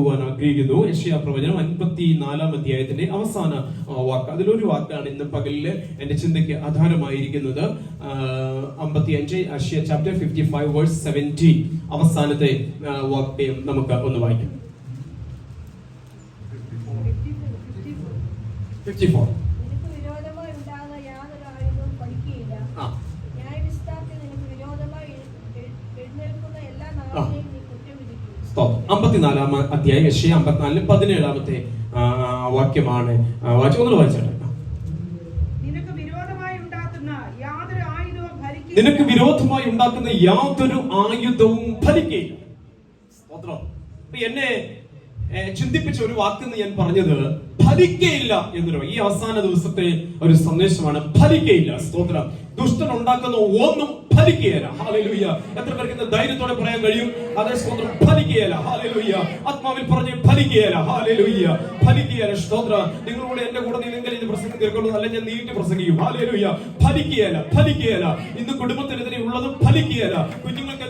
പോകുവാൻ ആഗ്രഹിക്കുന്നു. യശയാ പ്രവചനം അൻപത്തി നാലാം അധ്യായത്തിന്റെ അവസാന വാക്ക്. അതിലൊരു വാക്കാണ് ഇന്ന് പകലിൽ എന്റെ ചിന്തയ്ക്ക് ആധാരമായിരിക്കുന്നത്. അമ്പത്തി അഞ്ച് Isaiah chapter fifty five verse seventeen അവസാനത്തെ വാക്യം നമുക്ക് ഒന്ന് വായിക്കാം. ഫിഫ്റ്റി ഫോർ നിനക്ക് വിരോധമായി ഉണ്ടാകുന്ന യാതൊരു ആയുധവും ഫലിക്കുകയില്ല. ആ ന്യായവിസ്താരത്തിൽ നിനക്ക് വിരോധമായി എഴ്- എഴ്- എഴുന്നേൽക്കുന്ന എല്ലാ നാവിനെയും നീ കുറ്റം വിധിക്കും. സ്തോത്രം അമ്പത്തിനാലാം അധ്യായം യശ അമ്പത്തിനാലിന് പതിനേഴാമത്തെ വാക്യമാണ്. ഒന്ന് വായിച്ചോട്ടെ. നിനക്ക് വിരോധമായി ഉണ്ടാക്കുന്ന യാതൊരു ആയുധവും ഫലിക്കുകയില്ല എന്നെ ചിന്തിപ്പിച്ച ഒരു വാക്ക് ഞാൻ പറഞ്ഞത് ഫലിക്കയില്ല പറയും ഈ അവസാന ദിവസത്തെ ഒരു സന്ദേശമാണ് ഫലിക്കയില്ല. സ്തോത്രം. ദുഷ്ടൻ ഉണ്ടാക്കുന്ന ഒന്നും ഫലിക്കുകയില്ല. ഹാലലുയ്യ എത്ര പേർക്ക് ധൈര്യത്തോടെ പറയാൻ കഴിയും? അതേ സ്തോത്രം. ഫലിക്കുകയില്ല. ഹാലലുയ്യ ആത്മാവിൽ പറഞ്ഞ് ഫലിക്കുകയില്ല. ഹാലലുയ്യ ഫലിക്കുകയില്ല. സ്തോത്രം. നിങ്ങളുടെ എന്റെ കൂടെ നിങ്ങൾ ഇത് പ്രസംഗം തീർക്കുള്ളൂ അല്ല ഞാൻ നീട്ടി പ്രസംഗിക്കും. ഹാലലുയ്യ ഫലിക്കുകയില്ല. ഫലിക്കുകയില്ല. ഇന്ന് കുടുംബത്തിനെതിരെ ഉള്ളത് ഫലിക്കുകയില്ല. കുഞ്ഞുങ്ങൾക്ക്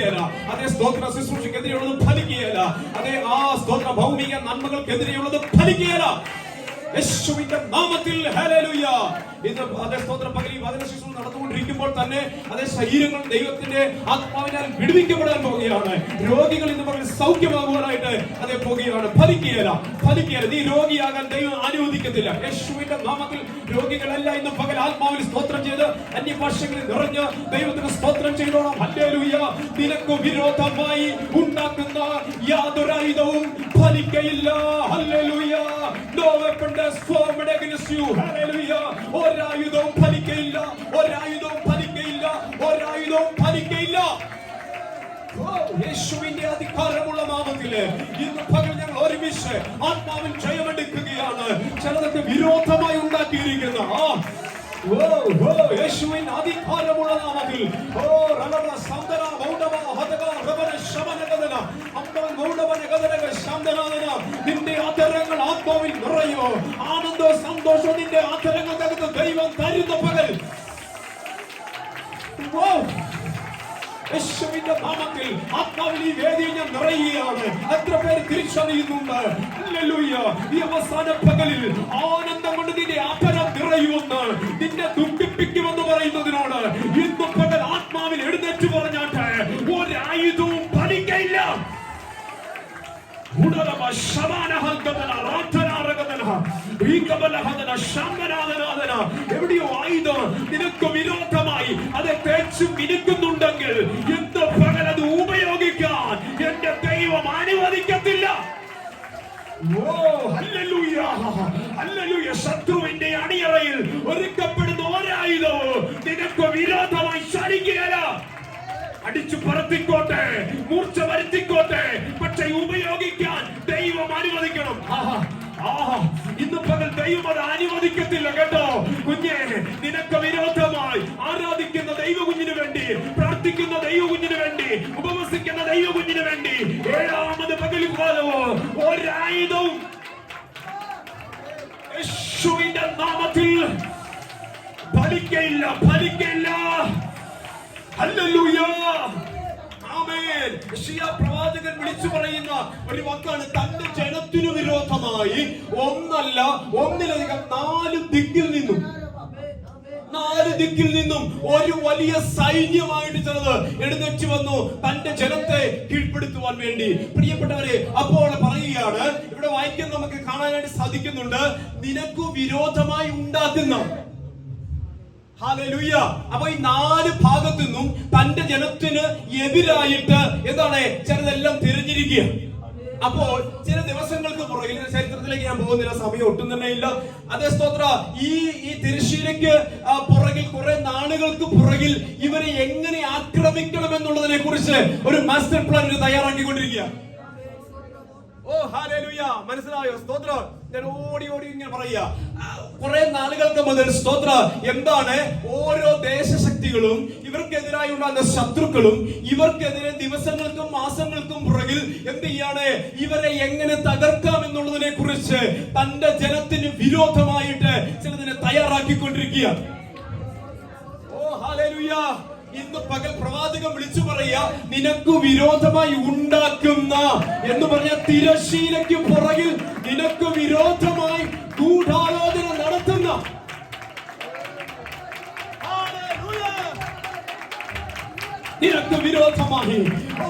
ഫലിക്കുകയില്ല അതേ സ്തോത്ര ശുശ്രൂഷക്കെതിരെയുള്ളത് ഫലിക്കുകയല്ല. അതേ ആ സ്തോത്ര ഭൗമിക നന്മകൾക്കെതിരെയുള്ളത് ഫലിക്കുകയില്ല. യേശുവിന്റെ നാമത്തിൽ ഹല്ലേലൂയ. ഇന്ന് അതേ സ്തോത്രം പകൽ ഈ വചന ശുശ്രൂഷ നടന്നുകൊണ്ടിരിക്കുമ്പോൾ തന്നെ അതേ ശരീരങ്ങൾ ദൈവത്തിന്റെ ആത്മാവിനാൽ വിടുവിക്കപ്പെടാൻ പോവുകയാണ് രോഗികൾ ഇന്ന് പകൽ സൗഖ്യമാകുവാനായിട്ട് അതേ പോവുകയാണ് ഫലിക്കുകയില്ല ഫലിക്കുകയില്ല. നീ രോഗിയാകാൻ ദൈവം അനുവദിക്കത്തില്ല. യേശുവിന്റെ നാമത്തിൽ രോഗികളല്ല ഇന്ന് പകൽ ആത്മാവിൽ സ്തോത്രം ചെയ്ത് അന്യഭാഷകളിൽ നിറഞ്ഞ് ദൈവത്തിന് സ്തോത്രം ചെയ്തോളാം. ഹല്ലേലൂയ. നിനക്ക് വിരോധമായി ഉണ്ടാക്കുന്ന യാതൊരായുധവും ഫലിക്കയില്ല. ഹല്ലേലൂയ. No weapon that's formed against you hallelujah ഒരായുധവും ഫലിക്കയില്ല. ഒരായുധവും ഫലിക്കയില്ല. ഒരായുധവും ഫലിക്കയില്ല. യേശുവിന്റെ അധികാരമുള്ള നാമത്തിൽ ഇന്ന് പകൽ ഞങ്ങൾ ഒരുമിച്ച് ആത്മാവിൽ ജയമെടുക്കുകയാണ്. ചിലതൊക്കെ വിരോധമായി ഉണ്ടാക്കിയിരിക്കുന്ന. യേശുവിൻ അധികാരമുള്ള നാമത്തിൽ. ഓ റലറ സന്ദന നിന്റെ ആദരങ്ങൾ ആത്മാവിൽ നിറയോ? ആനന്ദോ സന്തോഷോ നിന്റെ ആദരങ്ങൾക്കകത്ത് ദൈവം തരുന്ന പകൽ. യേശുവിന്റെ നാമത്തിൽ ആത്മാവിൽ ഈ വേദിയിൽ ഞാൻ നിറയുകയാണ്. എത്ര പേര് തിരിച്ചറിയുന്നുണ്ട്? ഈ അവസാന പകലിൽ ആനന്ദം കൊണ്ട് നിന്റെ അപരം നിറയുമെന്ന് നിന്നെ ദുഃഖിപ്പിക്കുമെന്ന് പറയുന്നതിനോട് ഇന്ന് പകൽ ആത്മാവിൽ എഴുന്നേറ്റ് പറഞ്ഞാട്ടെ. എവിടെയോ ആയുധം നിനക്ക് വിരോധമായി അത് തേച്ചു മിനുക്കുന്നുണ്ടെങ്കിൽ എന്ത് പകൽ ഉപയോഗിക്കാൻ എന്റെ ദൈവം അനുവദിക്കത്തില്ല. ഓ ഹല്ലേലൂയ. ഹല്ലേലൂയ. ശത്രുവിന്റെ അണിയറയിൽ ഒരുക്കപ്പെടുന്ന ഒരായുധവും നിനക്ക് വിരോധമായി അടിച്ചു പറത്തിക്കോട്ടെ മൂർച്ച വരുത്തിക്കോട്ടെ പക്ഷെ ഉപയോഗിക്കാൻ ദൈവം അനുവദിക്കണം ആഹാ. ഇന്ന് പകൽ ദൈവം അത് അനുവദിക്കത്തില്ല കേട്ടോ കുഞ്ഞെ നിനക്ക് വിരോധമായി ആരാധിക്കുന്ന ദൈവ കുഞ്ഞിന് വേണ്ടി പ്രാർത്ഥിക്കുന്ന ദൈവ കുഞ്ഞിന് വേണ്ടി ഉപവസിക്കുന്ന ദൈവ കുഞ്ഞിന് വേണ്ടി ഏഴാമത് പകൽ കാലവോ ഒരായുധവും യേശുവിന്റെ നാമത്തിൽ ഫലിക്കയില്ല ഫലിക്കയില്ല പ്രവാചകൻ വിളിച്ചു പറയുന്ന ഒരു വാക്കാണ് തന്റെ ജനത്തിനു വിരോധമായി. ഒന്നല്ല ഒന്നിലധികം നാല് ദിക്കിൽ നിന്നും നാല് ദിക്കിൽ നിന്നും ഒരു വലിയ സൈന്യമായിട്ട് ചിലത് എഴുന്നേറ്റ് വന്നു തന്റെ ജനത്തെ കീഴ്പ്പെടുത്തുവാൻ വേണ്ടി. പ്രിയപ്പെട്ടവരെ അപ്പോൾ പറയുകയാണ് ഇവിടെ വായിക്കാൻ നമുക്ക് കാണാനായിട്ട് സാധിക്കുന്നുണ്ട് നിനക്ക് വിരോധമായി ഉണ്ടാക്കുന്ന അപ്പൊ ഈ നാല് ഭാഗത്തു നിന്നും തന്റെ ജനത്തിന് എതിരായിട്ട് എന്താണ്? ചിലതെല്ലാം തിരഞ്ഞിരിക്കുക. അപ്പോൾ ചില ദിവസങ്ങൾക്ക് പുറകിൽ ചരിത്രത്തിലേക്ക് ഞാൻ പോകുന്നില്ല സമയം ഒട്ടും തന്നെ ഇല്ല. അതേ സ്തോത്ര ഈ ഈ തിരശ്ശീലയ്ക്ക് പുറകിൽ കുറെ നാളുകൾക്ക് പുറകിൽ ഇവരെ എങ്ങനെ ആക്രമിക്കണം എന്നുള്ളതിനെ കുറിച്ച് ഒരു മാസ്റ്റർ പ്ലാൻ തയ്യാറാക്കിക്കൊണ്ടിരിക്കുക. ഓ ഹാലേലുയ. മനസ്സിലായോ? സ്തോത്ര ഞാൻ ഓടി ഓടി ഇങ്ങനെ പറയാ കുറെ നാളുകൾക്ക് മുതൽ സ്തോത്ര. എന്താണ്? ഓരോ ദേശശക്തികളും ഇവർക്കെതിരായി ഉണ്ടാകുന്ന ശത്രുക്കളും ഇവർക്കെതിരെ ദിവസങ്ങൾക്കും മാസങ്ങൾക്കും പുറകിൽ എന്ത് ചെയ്യാണ്? ഇവരെ എങ്ങനെ തകർക്കാം എന്നുള്ളതിനെ കുറിച്ച് തന്റെ ജനത്തിന് വിരോധമായിട്ട് ചിലതിനെ തയ്യാറാക്കിക്കൊണ്ടിരിക്കുക ഓ ഇന്ന് പകൽ പ്രവാചകം വിളിച്ചു പറയ നിനക്ക് വിരോധമായി ഉണ്ടാക്കുന്ന എന്ന് പറഞ്ഞ തിരശീലയ്ക്ക് പുറകിൽ നിനക്ക് വിരോധമായി നിനക്ക് വിരോധമായി. ഓ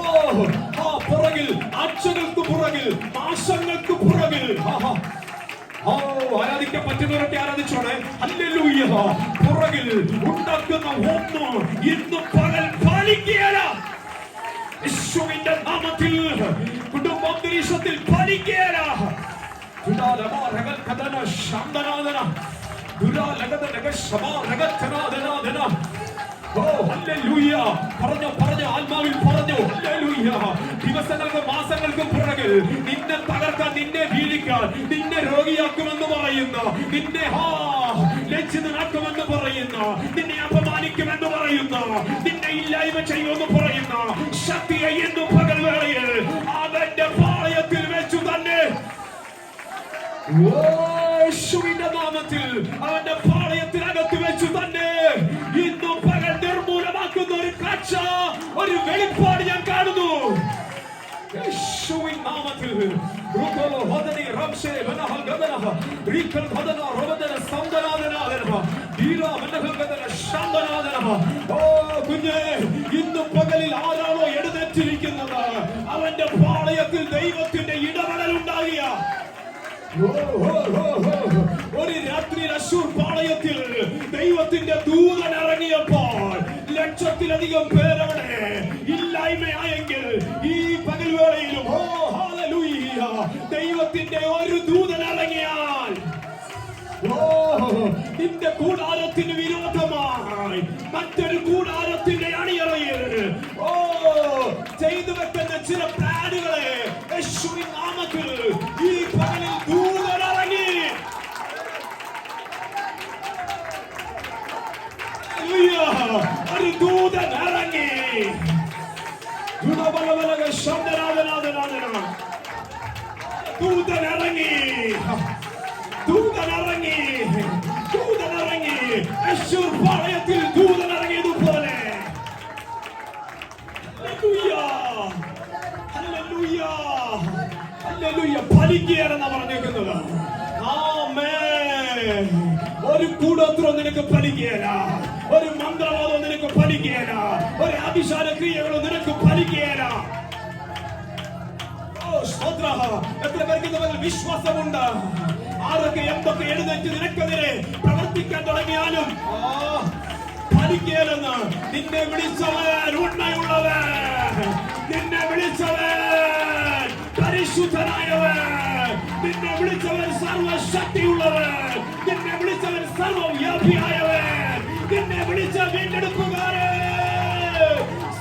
ആ പുറകിൽ ആഴ്ചകൾക്ക് പുറകിൽ മാസങ്ങൾക്ക് പുറകിൽ. ഓ ആരാധിക്കാൻ പറ്റുന്നവരൊക്കെ ആരാധിച്ചോണേ? ഹല്ലേലൂയ പുറകിൽ ഉണ്ടാക്കുന്ന ഒന്ന് ഇന്ന് പകൽ പാലിക്കുകയല്ല യേശുവിന്റെ നാമത്തിൽ കുടുംബാന്തരീക്ഷത്തിൽ പാലിക്കുകയല്ല ശാന്തനാഥന ദുരാലകതനക ശമാരകഥനാഥനാഥന ഓ ഹല്ലേലൂയ പറഞ്ഞു പറഞ്ഞു ആത്മാവിൽ പറഞ്ഞു. ഹല്ലേലൂയ. ദിവസങ്ങൾക്ക് മാസങ്ങൾക്ക് പുറകിൽ നിന്നെ തകർക്കാൻ നിന്നെ വീഴിക്കാൻ നിന്നെ രോഗിയാക്കുമെന്ന് പറയുന്ന നിന്നെ ഹാ ലജ്ജിതനാക്കുമെന്ന് പറയുന്ന നിന്നെ അപമാനിക്കുമെന്ന് പറയുന്ന നിന്നെ ഇല്ലായ്മ ചെയ്യുമെന്ന് പറയുന്ന ശക്തിയെ എന്ന് പകൽ വേളയിൽ അവന്റെ പാളയത്തിൽ വെച്ചു തന്നെ നാമത്തിൽ അവന്റെ ഒരു വെളിപ്പാട് ഞാൻ കാണുന്നു. നാമത്തിൽ. ഹദനി വനഹ ഹദന ദീര വനഹ ഓ കുഞ്ഞേ ആരാണോ എഴുന്നേറ്റിരിക്കുന്നത്? അവന്റെ പാളയത്തിൽ ദൈവത്തിന്റെ ഇടപെടൽ ഉണ്ടാകിയ. ഒരു രാത്രി അശൂർ പാളയത്തിൽ ദൈവത്തിന്റെ ദൂതൻ ഇറങ്ങിയപ്പോൾ ലക്ഷത്തിലധികം പേരവിടെ ദൈവത്തിന്റെ ഒരു ദൂതൻ ഇറങ്ങിയാൽ നിന്റെ കൂടാരത്തിന് വിരോധമായി മറ്റൊരു കൂടാരത്തിന്റെ അണിയറയിൽ. ഓ ചെയ്തു വെക്കുന്ന ചില പ്ലാനുകളെ യേശുവിൻ നാമത്തിൽ ഈ പകലിൽ ദൂതൻ ഇറങ്ങി ഒരു ദൂതൻ ഇറങ്ങി ദുരബലബലക ശബ്ദനാഥനാഥനാഥന ദൂതൻ ഇറങ്ങി ദൂതൻ ഇറങ്ങി ദൂതൻ ഇറങ്ങി അശൂർ പാളയത്തിൽ ദൂതൻ ഇറങ്ങിയതുപോലെ. ഒരു കൂടോത്രം നിനക്ക് ഫലിക്കുകയല്ല ഒരു മന്ത്രവാദം നിനക്ക് ഫലിക്കുകയല്ല ഒരു അഭിഷാദ ക്രിയകളോ നിനക്ക് ഫലിക്കുകയല്ല. എത്ര പേർക്ക് തമ്മിൽ വിശ്വാസമുണ്ട്. ആരൊക്കെ എന്തൊക്കെ എഴുന്നേറ്റ് നിനക്കെതിരെ പ്രവർത്തിക്കാൻ തുടങ്ങിയാലും ആ, നിന്നെ വിളിച്ചവൻ ഉണ്മയുള്ളവൻ. നിന്നെ വിളിച്ചവൻ പരിശുദ്ധനായവൻ. നിന്നെ വിളിച്ചവൻ സർവശക്തിയുള്ളവൻ. നിന്നെ വിളിച്ചവൻ സർവവ്യാപിയായവൻ. നിന്നെ വിളിച്ച വീണ്ടെടുപ്പുകാരൻ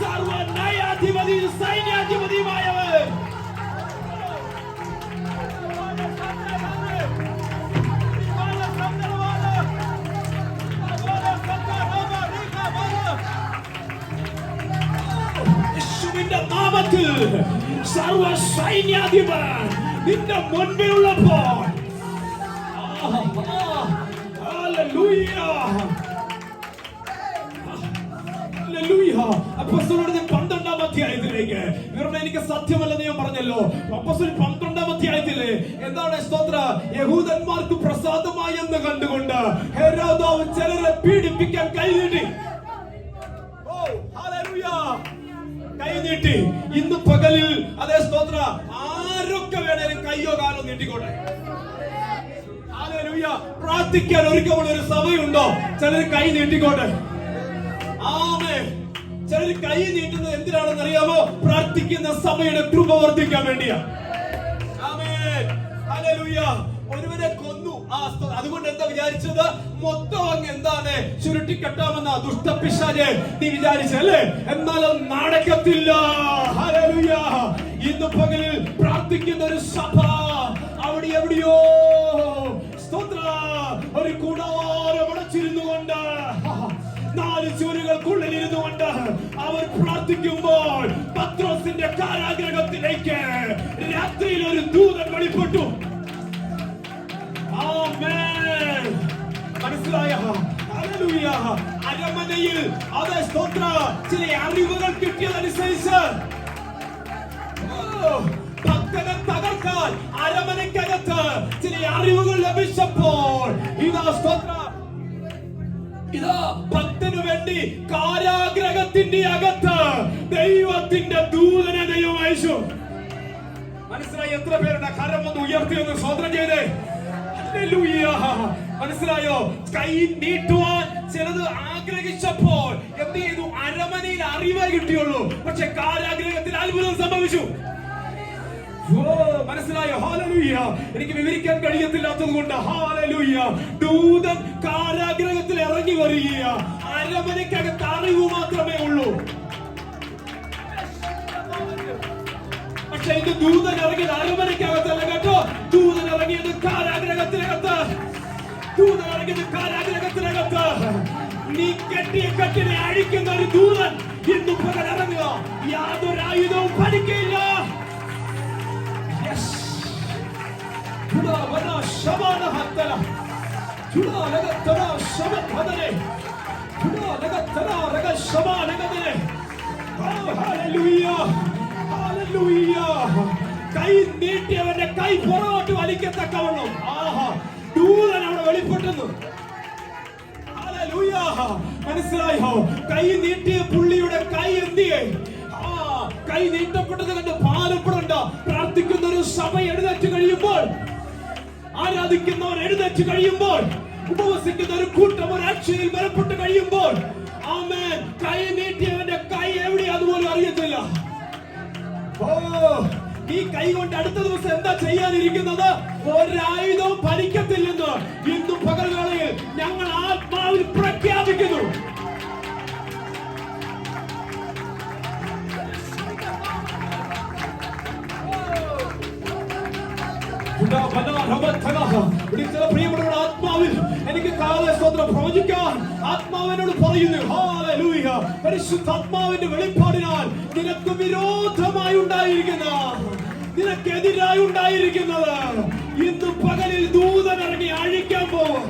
സർവ നയാധിപതി സൈന്യാധിപതിയുമായവൻ സർവ സൈന്യാധിപൻ നിന്റെ മുൻപിലുള്ളപ്പോൾ. പന്ത്രണ്ടാം അധ്യായത്തിലേക്ക്. ഇവരുടെ എനിക്ക് സത്യമല്ലെന്ന് ഞാൻ പറഞ്ഞല്ലോ. അപ്പോസ്തലൻ പന്ത്രണ്ടാം അധ്യായത്തിൽ എന്താണ് സ്തോത്ര? യഹൂദന്മാർക്ക് പ്രസാദമായി എന്ന് കണ്ടുകൊണ്ട് ചിലരെ പീഡിപ്പിക്കാൻ ഓ, കൈനീട്ടി ഇന്ന് പകലിൽ അതേ സ്തോത്ര. ആരൊക്കെ വേണേലും കയ്യോ കാലോ നീട്ടിക്കോട്ടെ. പ്രാർത്ഥിക്കാൻ ഒരുക്കമുള്ള ഒരു സഭയുണ്ടോ? ചിലർ കൈ നീട്ടിക്കോട്ടെ. ആമേ ചിലർ കൈ നീട്ടുന്നത് എന്തിനാണെന്ന് അറിയാമോ? പ്രാർത്ഥിക്കുന്ന സഭയുടെ കൃപ വർദ്ധിക്കാൻ വേണ്ടിയാ. ഒരുവനെ കൊന്നു. ആ അതുകൊണ്ട് എന്താ വിചാരിച്ചത്? മൊത്തം അങ്ങ് എന്താണ്? ചുരുട്ടിക്കെട്ടാമെന്ന ദുഷ്ടപ്പിശാൽ നീ വിചാരിച്ചല്ലേ എന്നാലും നടക്കത്തില്ല. ഇന്ന് പകലിൽ പ്രാർത്ഥിക്കുന്ന ഒരു സഭ അവിടെ എവിടെയോ ഒരു കൂടാരം കൊണ്ട് നാല് ചുവരുകൾക്കുള്ളിൽ ഇരുന്നുകൊണ്ട് അവർ പ്രാർത്ഥിക്കുമ്പോൾ പത്രോസിന്റെ കാരാഗ്രഹത്തിലേക്ക് രാത്രിയിൽ ഒരു ദൂതൻ വെളിപ്പെട്ടു. മനസ്സിലായ. അരമനയിൽ അതെ സ്തോത്ര. ചില അറിവുകൾ കിട്ടിയതനുസരിച്ച്. ഭക്തനെ തകർക്കാൻ അരമനയ്ക്കകത്ത് ചില അറിവുകൾ ലഭിച്ചപ്പോൾ ഇതാ സ്തോത്ര. ഇതാ ഭക്തനു വേണ്ടി കാരാഗ്രഹത്തിന്റെ അകത്ത് ദൈവത്തിന്റെ ദൂതനെ ദൈവം അയച്ചു. മനസ്സിലായി എത്ര പേരുടെ കരം ഒന്ന് ഉയർത്തി ഒന്ന് ചെയ്തേ. മനസ്സിലായോ? കൈ നീട്ടുവാൻ ചിലത് ആഗ്രഹിച്ചപ്പോൾ എന്ത് ചെയ്തു? അരമനയിൽ അറിവേ കിട്ടിയുള്ളൂ. പക്ഷെ കാരാഗ്രഹത്തിൽ അത്ഭുതം സംഭവിച്ചു. മനസ്സിലായോ? എനിക്ക് വിവരിക്കാൻ കഴിയത്തില്ലാത്തത് കൊണ്ട് ഹാലലൂയ ദൂതൻ കാരാഗ്രഹത്തിൽ ഇറങ്ങി വരിക അരമനയ്ക്കകത്ത് അറിവ് മാത്രമേ ഉള്ളൂ. പക്ഷെ ഇത് ദൂതൻ ഇറങ്ങിയത് അരമനയ്ക്കകത്തല്ല. ഇറങ്ങിയത് കാരാഗ്രഹത്തിനകത്ത്. ദൂതൻ ഇറങ്ങിയത് കാരാഗ്രഹത്തിനകത്ത്. നീ കെട്ടിയ കെട്ടിനെ അഴിക്കുന്ന ഒരു ദൂതൻ ഇന്ന് പകൽ ഇറങ്ങുക. യാതൊരു ആയുധവും ഭരിക്കില്ല Hallelujah! Hallelujah! കൈ നീട്ടി അവന്റെ കൈ പുറകോട്ട് വലിക്കത്തക്കവണ്ണം. ആഹാ ദൂതൻ അവിടെ വെളിപ്പെട്ടുന്നു. മനസ്സിലായോ? കൈ നീട്ടിയ പുള്ളിയുടെ കൈ എന്തിയേ? ആ കൈ നീട്ടപ്പെട്ടത് കണ്ട് പാലപ്പെടണ്ട പ്രാർത്ഥിക്കുന്ന ഒരു സഭ എഴുന്നേറ്റ് കഴിയുമ്പോൾ ആരാധിക്കുന്നവർ എഴുന്നേറ്റ് കഴിയുമ്പോൾ ഉപവസിക്കുന്ന ഒരു കൂട്ടം ഒരു ഒരാഴ്ചയിൽ ബലപ്പെട്ട് കഴിയുമ്പോൾ ആമേൻ. കൈ നീട്ടിയവന്റെ കൈ എവിടെ അതുപോലെ അറിയത്തില്ല. ഓ ഈ കൈ കൊണ്ട് അടുത്ത ദിവസം എന്താ ചെയ്യാനിരിക്കുന്നത്? ഒരായുധവും ഫലിക്കത്തില്ലെന്ന് ഇന്നും പകൽവേളയിൽ ഞങ്ങൾ ആത്മാവിൽ പ്രഖ്യാപിക്കുന്നു. ചില എനിക്ക് സ്തോത്രം പ്രവചിക്കാൻ ആത്മാവിനോട് പറയുന്നു. പരിശുദ്ധ പരിശുദ്ധാത്മാവിന്റെ വെളിപ്പാടിനാൽ നിനക്ക് വിരോധമായി ഉണ്ടായിരിക്കുന്ന നിനക്കെതിരായി ഉണ്ടായിരിക്കുന്നത് ഇന്ന് പകലിൽ ദൂതൻ ഇറങ്ങി അഴിക്കാൻ പോകും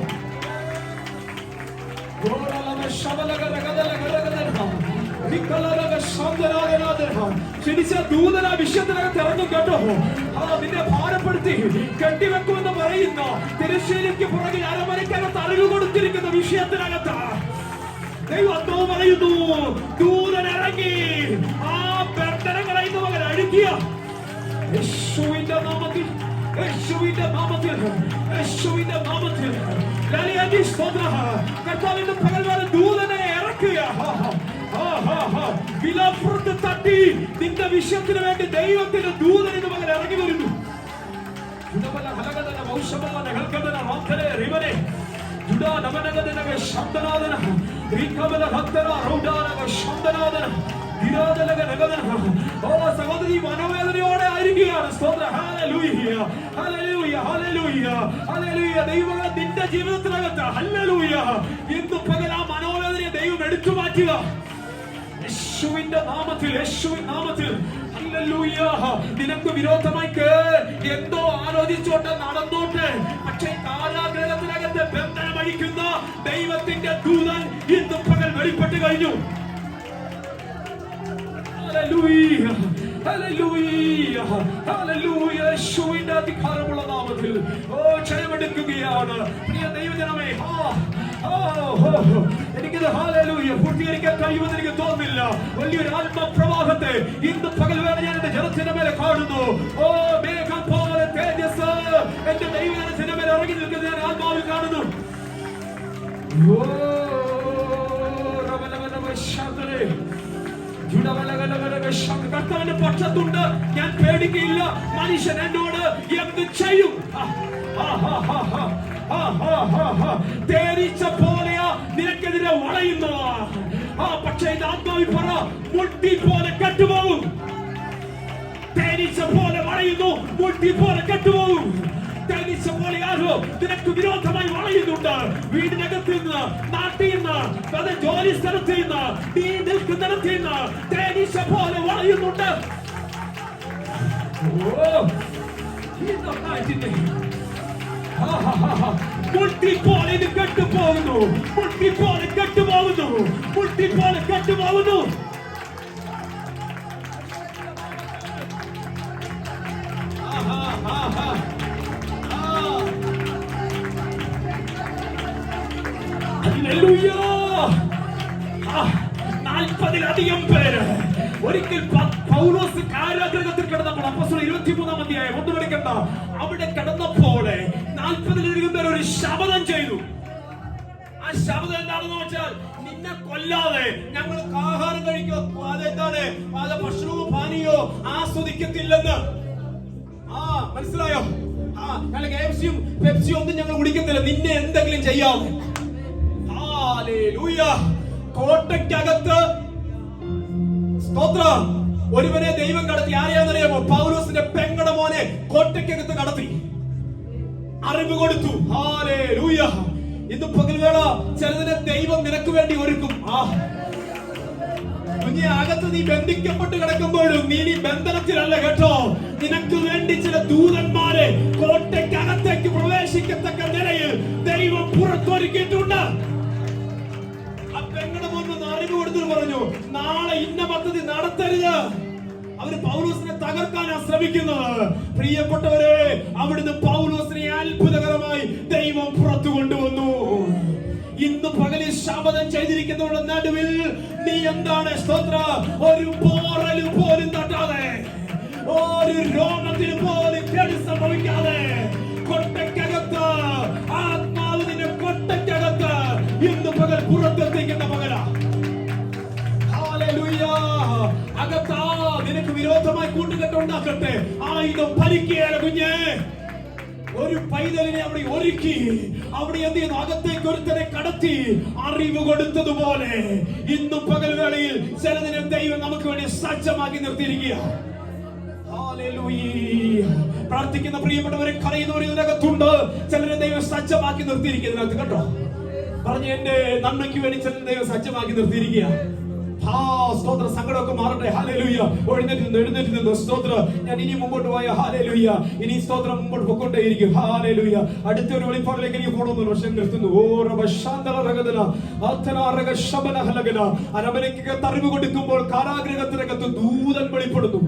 ദൂതന കേട്ടോ. നിന്നെ ഭാരപ്പെടുത്തി കെട്ടിവെക്കുമെന്ന് പറയുന്ന തിരശ്ശേരിക്ക് പുറകിൽ അരമനയ്ക്കകത്ത് അറിവ് കൊടുത്തിരിക്കുന്ന വിഷയത്തിനകത്ത് ദൈവത്വം പറയുന്നു. ദൂതൻ ഇറങ്ങി ആ ബന്ധനങ്ങളെ മകൻ അഴുകിയ യേശുവിന്റെ നാമത്തിൽ യേശുവിന്റെ നാമത്തിൽ യേശുവിന്റെ നാമത്തിൽ. ലലിയാജി സ്തോത്ര കർത്താവിന്റെ പകൽവാരം ദൂതനെ ഇറക്കുക. വിലാപ്പുറത്ത് തട്ടി നിന്റെ വിഷയത്തിന് വേണ്ടി ദൈവത്തിന്റെ ദൂതൻ ഇന്ന് മകൻ ഇറങ്ങി വരുന്നു. ഇതുപോലെ ഹലഗദന മൗഷബല നഗൽകദന വാന്തലെ റിവനെ ജുഡാ നമനഗദനഗ ശബ്ദനാദന റികബല ഹത്തര റൗഡാനഗ ശബ്ദനാദന വിരോധനഗ നഗദന ഓ സഹോദരി മനോവേദനയോടെ ആയിരിക്കുകയാണ്. സ്തോത്ര. ഹല്ലേലൂയ ഹല്ലേലൂയ ഹല്ലേലൂയ ഹല്ലേലൂയ ദൈവം നിന്റെ ജീവിതത്തിനകത്ത് ഹല്ലേലൂയ ഇന്ന് പകൽ ആ മനോവേദനയെ ദൈവം എടുത്തു മാറ്റുക. യേശുവിന്റെ നാമത്തിൽ യേശുവിൻ നാമത്തിൽ നിനക്ക് വിരോധമായി എന്തോ ആലോചിച്ചോട്ടെ നടന്നോട്ടെ. പക്ഷേ കാലാഗ്രഹത്തിനകത്ത് ബന്ധനമഴിക്കുന്ന ദൈവത്തിന്റെ ദൂതൻ ഇന്ന് പകൽ വെളിപ്പെട്ട് കഴിഞ്ഞു. അധികാരമുള്ള നാമത്തിൽ. ഓ ക്ഷയമെടുക്കുകയാണ്. പ്രിയ ദൈവജനമേ ഓ. എനിക്കിത് ഹാലൂയ പൂർത്തീകരിക്കാൻ കഴിയുമെന്ന് എനിക്ക് തോന്നുന്നില്ല. വലിയൊരു ആത്മപ്രവാഹത്തെ ഇന്ന് പകൽ വേള ഞാൻ എന്റെ ജനത്തിന്റെ മേലെ കാണുന്നു. ഓ മേഘം പോലെ തേജസ് എന്റെ ദൈവജനത്തിന്റെ മേലെ ഇറങ്ങി നിൽക്കുന്നത് ഞാൻ ആത്മാവിൽ കാണുന്നു. ഓ കർത്താവിന്റെ പക്ഷത്തുണ്ട്. ഞാൻ പേടിക്കയില്ല. മനുഷ്യൻ എന്നോട് എന്ത് ചെയ്യും? തേരീച്ച പോലെയാ നിനക്കെതിരെ വളയുന്ന ആ പക്ഷേ ഇത് ആത്മാവിൽ പറ മുട്ടി പോലെ കെട്ടുപോകും. തേരീച്ച പോലെ വളയുന്നു മുട്ടി പോലെ കെട്ടുപോകും. തേനീച്ച പോലെ ആരോ? നിനക്ക് വിരോധമായി വളയുന്നുണ്ട്. വീടിനകത്ത് നിന്ന് നാട്ടിൽ നിന്ന് അത് ജോലി സ്ഥലത്ത് നിന്ന് നീ നിൽക്കുന്നിടത്ത് നിന്ന് തേനീച്ച പോലെ വളയുന്നുണ്ട്. മുട്ടിപ്പോലെ കെട്ടുപോകുന്നു. മുട്ടിപ്പോലെ കെട്ടുപോകുന്നു. മുട്ടിപ്പോലെ കെട്ടുപോകുന്നു. ഒരിക്കൽ പൗലോസ് കാരാഗ്രഹത്തിൽ കിടന്നപ്പോൾ അപ്പസ്വലം ഇരുപത്തിമൂന്നാം അധ്യായം ഒന്ന് പഠിക്കണ്ട. അവിടെ കിടന്നപ്പോൾ നാൽപ്പതിലധികം പേർ ഒരു ശപഥം ചെയ്തു. ആ ശബ്ദം എന്താണെന്ന് വെച്ചാൽ നിന്നെ കൊല്ലാതെ ഞങ്ങൾക്ക് ആഹാരം കഴിക്കോ? അതെന്താണ് അത് ഭക്ഷണമോ പാനീയോ ആസ്വദിക്കത്തില്ലെന്ന്. ആ മനസ്സിലായോ? ആ ഞങ്ങൾ കേപ്സിയും പെപ്സിയും ഒന്നും ഞങ്ങൾ കുടിക്കത്തില്ല. നിന്നെ എന്തെങ്കിലും ചെയ്യാം. കോട്ടയ്ക്കകത്ത് സ്തോത്രം. ഒരുവനെ ദൈവം കടത്തി. ആരെയാണെന്നറിയാമോ? പൗലോസിന്റെ പെങ്ങടെ മോനെ കോട്ടയ്ക്കകത്ത് കടത്തി. അറിവ് കൊടുത്തു. ഇന്ന് പകൽവേള ചിലതിനെ ദൈവം നിനക്ക് വേണ്ടി ഒരുക്കും. ആ. കുഞ്ഞെ അകത്ത് നീ ബന്ധിക്കപ്പെട്ട് കിടക്കുമ്പോഴും നീ നീ ബന്ധനത്തിലല്ല കേട്ടോ. നിനക്ക് വേണ്ടി ചില ദൂതന്മാരെ കോട്ടയ്ക്കകത്തേക്ക് പ്രവേശിക്കത്തക്ക നിലയിൽ ദൈവം പുറത്തൊരുക്കിയിട്ടുണ്ട്. മുന്നിൽ പറഞ്ഞു നാളെ ഇന്ന പദ്ധതി നടത്തരുത്. അവർ പൗലോസിനെ തകർക്കാൻ ശ്രമിക്കുന്നത് പ്രിയപ്പെട്ടവരെ അവിടുന്ന് പൗലോസിനെ അത്ഭുതകരമായി ദൈവം പുറത്തു കൊണ്ടുവന്നു. ഇന്ന് പകലിൽ ശപഥം ചെയ്തിരിക്കുന്നവരുടെ നടുവിൽ നീ എന്താണ് സ്തോത്ര? ഒരു പോറൽ പോലും തട്ടാതെ ഒരു രോഗത്തിന് പോലും കേട് സംഭവിക്കാതെ കൊട്ടയ്ക്കകത്ത് നിനക്ക് വിരോധമായി കൂട്ടുകെട്ടുണ്ടാക്കട്ടെ ആയുധം പരിക്കേല കുഞ്ഞേ. ഒരു പൈതലിനെ അവിടെ ഒരുക്കി. അവിടെ എന്ത് ചെയ്യുന്നു? അകത്തേക്ക് ഒരുത്തനെ കടത്തി അറിവ് കൊടുത്തതുപോലെ ഇന്നും പകൽവേളയിൽ ചിലതിനെ ദൈവം നമുക്ക് വേണ്ടി സജ്ജമാക്കി നിർത്തിയിരിക്കുക. പ്രാർത്ഥിക്കുന്ന പ്രിയപ്പെട്ടവരെ കരയുന്നവർ ഇതിനകത്തുണ്ട്. ചിലരെ ദൈവം സജ്ജമാക്കി നിർത്തിയിരിക്കുന്നതിനകത്ത് കേട്ടോ? പറഞ്ഞ എന്റെ നന്മയ്ക്ക് വേണ്ടി ചിലരെ ദൈവം സജ്ജമാക്കി നിർത്തിയിരിക്കുക. ആ സ്തോത്ര. സങ്കടമൊക്കെ മാറട്ടെ. ഹാലേലൂയ എഴുന്നേറ്റ് നിന്ന് എഴുന്നേറ്റ് നിന്ന്. സ്തോത്ര. ഞാൻ ഇനി മുമ്പോട്ട് പോയ ഹാലേലൂയ ഇനി സ്തോത്രം മുമ്പോട്ട് പൊക്കൊണ്ടേയിരിക്കും. ഹാലേലൂയ അടുത്ത ഒരു വെളിപ്പാടിലേക്ക് എനിക്ക് പോകണമെന്ന് പക്ഷെ നിർത്തുന്നു. അരമനയ്ക്ക് അറിവ് കൊടുക്കുമ്പോൾ കാരാഗ്രഹത്തിനകത്ത് ദൂതൻ വെളിപ്പെടുന്നു.